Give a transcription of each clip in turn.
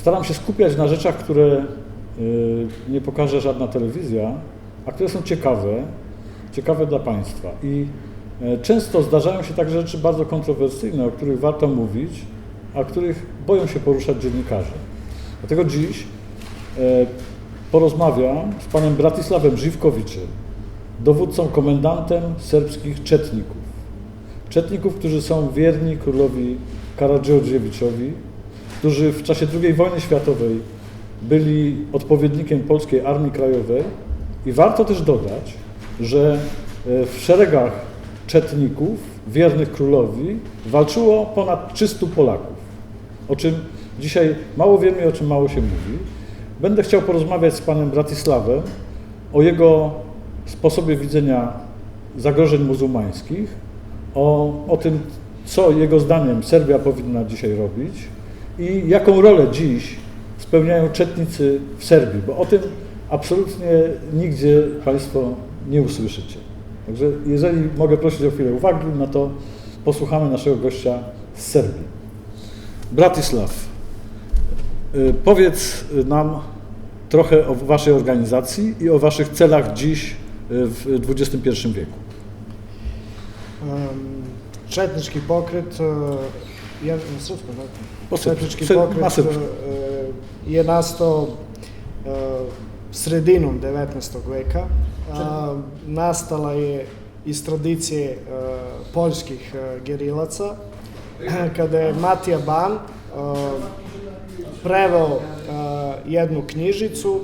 staram się skupiać na rzeczach, które y, nie pokaże żadna telewizja, a które są ciekawe, ciekawe dla Państwa. I e, często zdarzają się także rzeczy bardzo kontrowersyjne, o których warto mówić, a których boją się poruszać dziennikarze. Dlatego dziś e, porozmawiam z panem Bratisławem Żywkowiczem, dowódcą, komendantem serbskich czetników. Czetników, którzy są wierni królowi Karadżordziewiczowi, którzy w czasie II wojny światowej byli odpowiednikiem Polskiej Armii Krajowej i warto też dodać, że e, w szeregach czetników wiernych królowi walczyło ponad 300 Polaków, o czym dzisiaj mało wiemy i o czym mało się mówi. Będę chciał porozmawiać z panem Bratisławem o jego sposobie widzenia zagrożeń muzułmańskich, o, o tym, co jego zdaniem Serbia powinna dzisiaj robić i jaką rolę dziś spełniają czetnicy w Serbii, bo o tym absolutnie nigdzie Państwo nie usłyszycie. Także jeżeli mogę prosić o chwilę uwagi, no to posłuchamy naszego gościa z Serbii. Bratisław, y, powiedz nam trochę o Waszej organizacji i o Waszych celach dziś y, w XXI wieku. Četnički pokret, srpskom, tako? Po srpskom. Četnički Sve- pokret srpskom. uh, je nastao uh, sredinom 19. veka. A, nastala je iz tradicije poljskih gerilaca, kada je Matija Ban preveo jednu knjižicu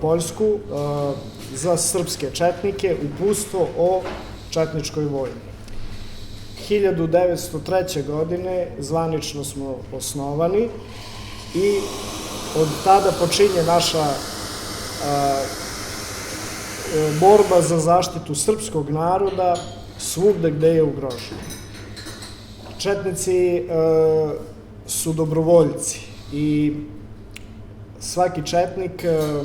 poljsku za srpske četnike, upustvo o četničkoj vojni. 1903. godine zvanično smo osnovani i od tada počinje naša a, e, borba za zaštitu srpskog naroda svugde gde je ugrožen. Četnici e, su dobrovoljci i svaki četnik e,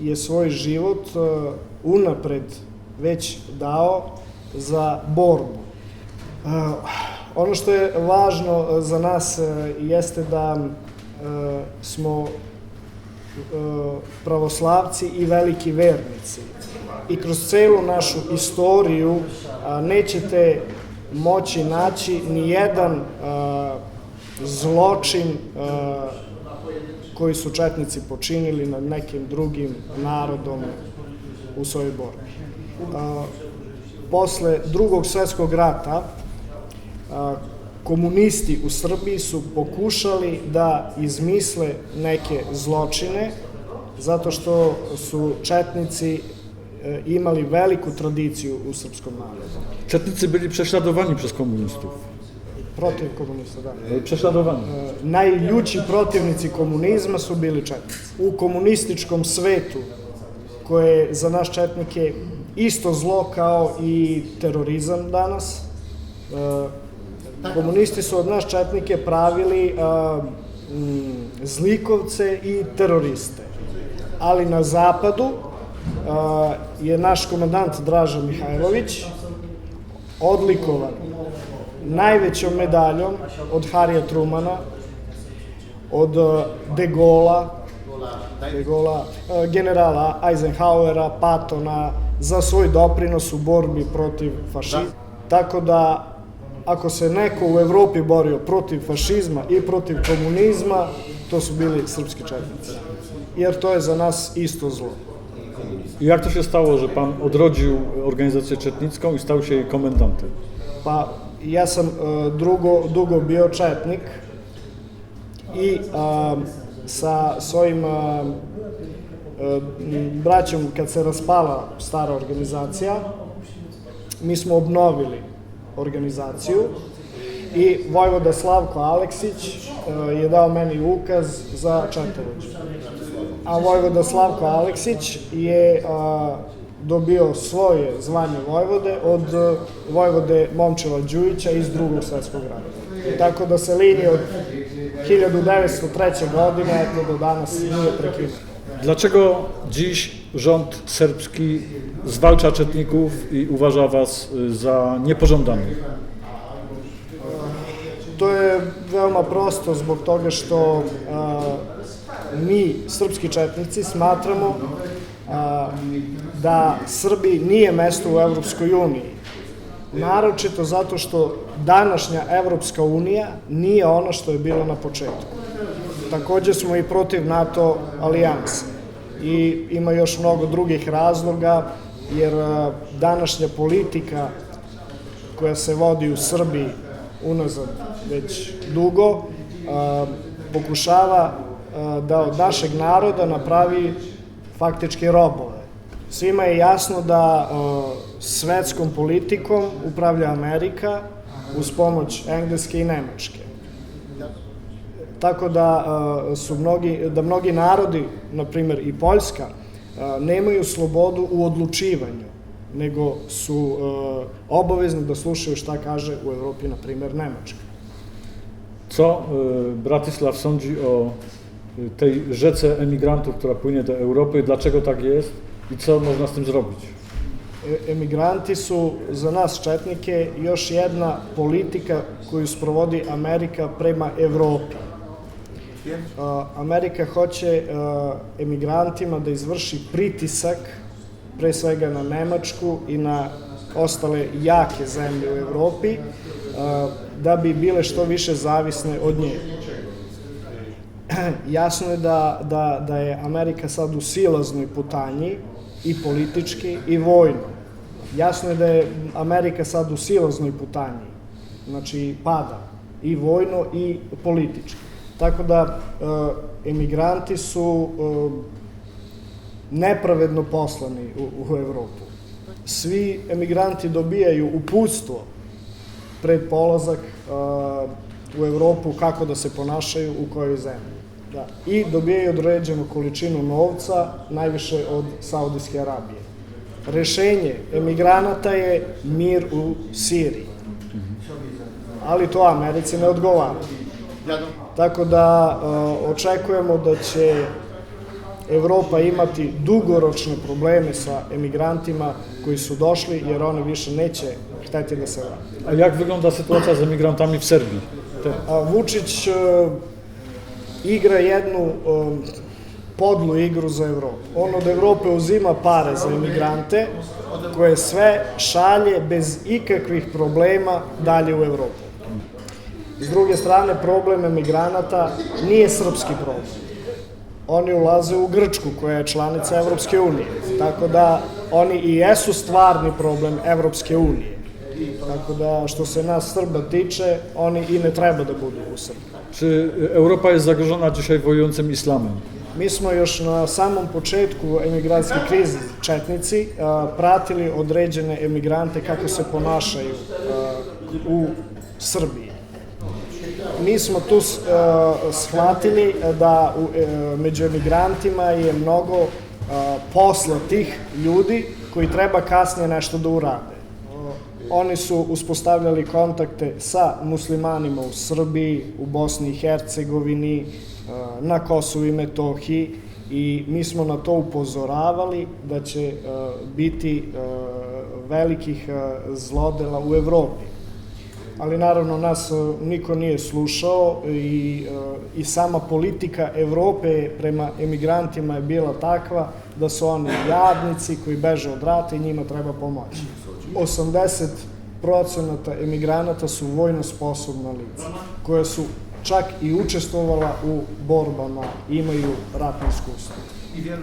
je svoj život e, unapred već dao za borbu. Ono što je važno uh, za nas uh, jeste da uh, smo pravoslavci i veliki vernici. I kroz celu našu istoriju nećete moći naći ni jedan zločin koji su četnici počinili nad nekim drugim narodom u svojoj borbi. Posle drugog svetskog rata komunisti u Srbiji su pokušali da izmisle neke zločine zato što su četnici e, imali veliku tradiciju u srpskom narodu. Czetnicy byli prześladowani przez komunistów. Protiv komunista, da. E, Prześladowani. E, Najljući protivnici komunizma su bili četnici. U komunističkom svetu, koje je za nas četnike isto zlo kao i terorizam danas, e, komunisti su od nas četnike pravili a, mm, zlikovce i teroriste. Ali na zapadu a, je naš komandant Draža Mihajlović odlikovan najvećom medaljom od Harija Trumana, od De Gola, De Gola, a, generala Eisenhowera, Patona, za svoj doprinos u borbi protiv fašizma. Tako da ako se neko u Evropi borio protiv fašizma i protiv komunizma, to su bili srpski četnici. Jer to je za nas isto zlo. I jak to się stało, że Pan odrodził organizację czetnicką i stał się jej komendantem? Pa ja sam e, drugo, dugo bio četnik i a, sa svojim e, m, braćom kad se raspala stara organizacija, mi smo obnovili organizaciju i Vojvoda Slavko Aleksić e, je dao meni ukaz za četvođu. A Vojvoda Slavko Aleksić je a, dobio svoje zvanje Vojvode od e, Vojvode Momčila Đujića iz drugog svetskog rata. Tako da se linija od 1903. godine do danas nije prekinuta. Dlaczego dziś rząd serbski zwalcza czetników i uważa Was za niepożądanych? To je veoma prosto zbog toga što a, mi, srpski četnici, smatramo a, da Srbiji nije mesto u Evropskoj uniji. Naročito zato što današnja Evropska unija nije ono što je bilo na početku. Takođe smo i protiv NATO alijanse. I ima još mnogo drugih razloga, jer današnja politika koja se vodi u Srbiji unazad već dugo, pokušava da od našeg naroda napravi faktički robove. Svima je jasno da svetskom politikom upravlja Amerika uz pomoć Engleske i Nemačke. Tako da a, su mnogi, da mnogi narodi, na primer i Poljska, a, nemaju slobodu u odlučivanju, nego su a, obavezni da slušaju šta kaže u Evropi, na primer, Nemačka. Co y, Bratysław sądzi o tej rzece emigrantów, która płynie do Europy, dlaczego tak jest i co można z tym zrobić? E- Emigranti su za nas četnike još jedna politika koju sprovodi Amerika prema Evropi. A, Amerika hoće a, emigrantima da izvrši pritisak pre svega na Nemačku i na ostale jake zemlje u Evropi a, da bi bile što više zavisne od nje. Jasno je da, da, da je Amerika sad u silaznoj putanji i politički i vojno. Jasno je da je Amerika sad u silaznoj putanji, znači pada i vojno i politički. Tako da e, emigranti su e, nepravedno poslani u, u Evropu. Svi emigranti dobijaju uputstvo pred polazak e, u Evropu kako da se ponašaju u kojoj zemlji. Da. I dobijaju određenu količinu novca, najviše od Saudijske Arabije. Rešenje emigranata je mir u Siriji. Ali to Americi ne odgovara. Tako da e, očekujemo da će Evropa imati dugoročne probleme sa emigrantima koji su došli, jer oni više neće hteti da se vrate. A jak wygląda sytuacja z emigrantami w Serbii? Te, A Vučić e, igra jednu e, podlu igru za Evropu. On od Evrope uzima pare za emigrante, koje sve šalje bez ikakvih problema dalje u Evropu. S druge strane, problem emigranata nije srpski problem. Oni ulaze u Grčku, koja je članica Evropske unije. Tako da oni i jesu stvarni problem Evropske unije. Tako da, što se nas Srba tiče, oni i ne treba da budu u Srbiji. czy Europa jest zagrożona dzisiaj wojującym islamem? Mi smo još na samom početku emigrantske krize četnici pratili određene emigrante kako se ponašaju u Srbiji. Mi smo tu a, shvatili da e, među emigrantima je mnogo a, poslatih ljudi koji treba kasnije nešto da urade. Oni su uspostavljali kontakte sa muslimanima u Srbiji, u Bosni i Hercegovini, e, na Kosovu i Metohiji i mi smo na to upozoravali da će e, biti e, velikih e, zlodela u Evropi. Ali naravno nas e, niko nije slušao i, e, i sama politika Evrope prema emigrantima je bila takva da su oni jadnici koji beže od rata i njima treba pomoći. 80 procenata emigranata su vojno sposobna lica, koja su čak i učestvovala u borbama, imaju ratno iskustvo.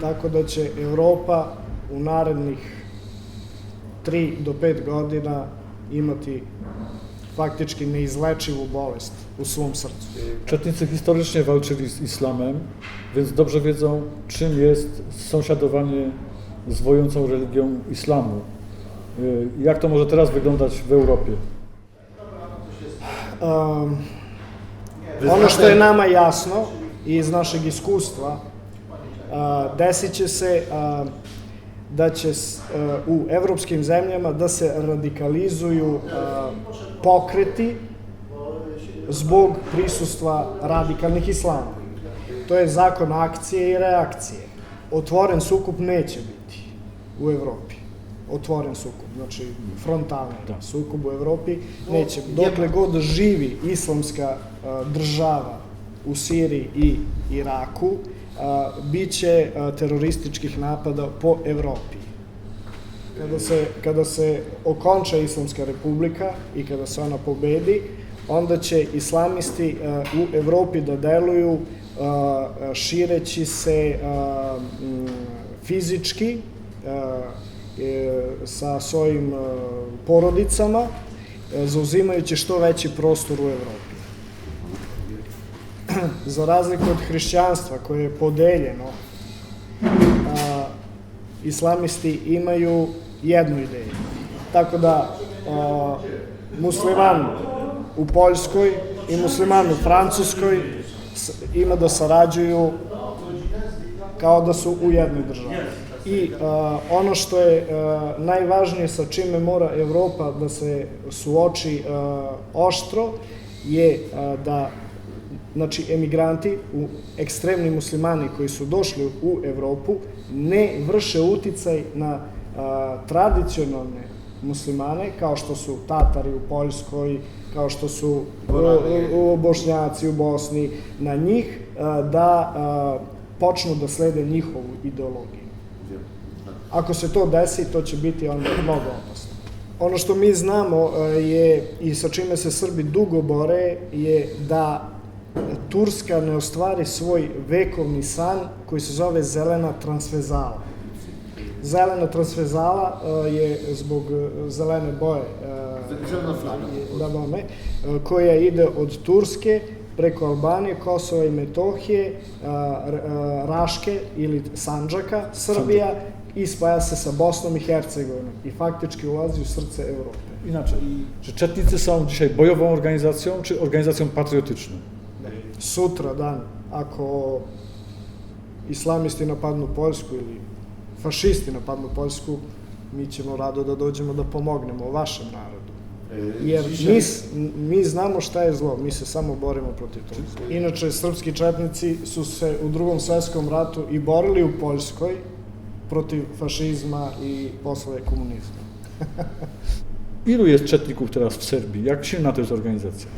Tako da će Evropa u narednih 3 do 5 godina imati faktički neizlečivu bolest u svom srcu. Czetnicy historycznie walczyli z islamem, więc dobrze wiedzą, czym jest sąsiadowanie z wojującą religią islamu. Y, Jak to może teraz wyglądać w Europie? Um, ono što je nama jasno i iz našeg iskustva, uh, desit će se uh, da će uh, u evropskim zemljama da se radikalizuju uh, pokreti zbog prisustva radikalnih islama. To je zakon akcije i reakcije. Otvoren sukup neće biti u Evropi. otvoren sukob, znači frontalni Da. sukob u Evropi neće. Dokle god živi islamska a, država u Siriji i Iraku, a, bit će a, terorističkih napada po Evropi. Kada se, kada se okonča Islamska republika i kada se ona pobedi, onda će islamisti a, u Evropi da deluju a, šireći se m, fizički sa svojim porodicama, zauzimajući što veći prostor u Evropi. Za razliku od hrišćanstva koje je podeljeno, islamisti imaju jednu ideju. Tako da a, musliman u Poljskoj i musliman u Francuskoj ima da sarađuju kao da su u jednoj državi. I a, ono što je a, najvažnije sa čime mora Evropa da se suoči a, oštro je a, da znači emigranti, u, ekstremni muslimani koji su došli u Evropu, ne vrše uticaj na tradicionalne muslimane, kao što su Tatari u Poljskoj, kao što su u, u Bošnjaci u Bosni, na njih a, da a, počnu da slede njihovu ideologiju. Ako se to desi, to će biti onda mnogo opasno. Ono što mi znamo je i sa čime se Srbi dugo bore je da Turska ne ostvari svoj vekovni san koji se zove zelena transvezala. Zelena transvezala e, je zbog e, zelene boje e, Zelena flaga. da bome, e, koja ide od Turske preko Albanije, Kosova i Metohije, Raške ili Sandžaka, Srbija i spaja se sa Bosnom i Hercegovinom i faktički ulazi u srce Evropy. Inaczej, czy Czetnicy są dzisiaj bojową organizacją, czy organizacją patriotyczną? Sutra dan, ako islamisti napadnu Poljsku ili fašisti napadnu Poljsku, mi ćemo rado da dođemo da pomognemo vašem narodu. Jer mi, mi znamo šta je zlo, mi se samo borimo protiv toga. Inače, srpski četnici su se u drugom svetskom ratu i borili u Poljskoj protiv fašizma i posle komunizma. Ilu jest Czetników teraz w Serbii? Jak silna to jest organizacja?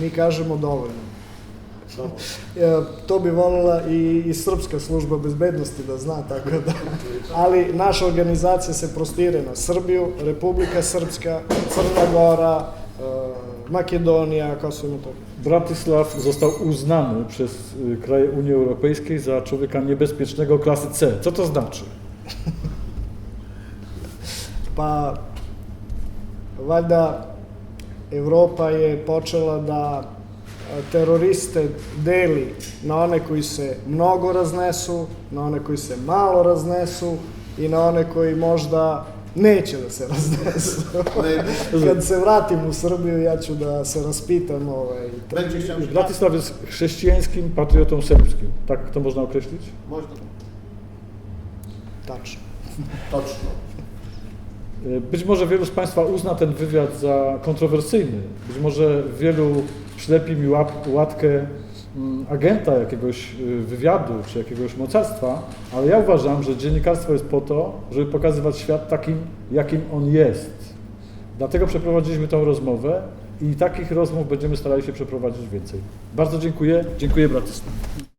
Mi kažemo dovoljno. E, to bi volila i, i srpska služba bezbednosti da zna, tako da. Ali naša organizacija se prostire na Srbiju, Republika Srpska, Crna Gora, e, Makedonija, Kosovo i Metohija. Bratysław został uznany przez y, kraje Unii Europejskiej za człowieka niebezpiecznego klasy C. Co to znaczy? Pa, valjda Evropa je počela da teroriste deli na one koji se mnogo raznesu, na one koji se malo raznesu i na one koji možda neće da se raznesu. Kad se vratim u Srbiju, ja ću da se raspitam ovaj. Bratysław jest chrześcijańskim patriotą serbskim. Tak to można określić? Można. tačno. Točno. Y, Być może wielu z Państwa uzna ten wywiad za kontrowersyjny. Być może wielu przylepi mi łap, łatkę mm, agenta jakiegoś y, wywiadu czy jakiegoś mocarstwa, ale ja uważam, że dziennikarstwo jest po to, żeby pokazywać świat takim, jakim on jest. Dlatego przeprowadziliśmy tą rozmowę i takich rozmów będziemy starali się przeprowadzić więcej. Bardzo dziękuję. Dziękuję Bratysław.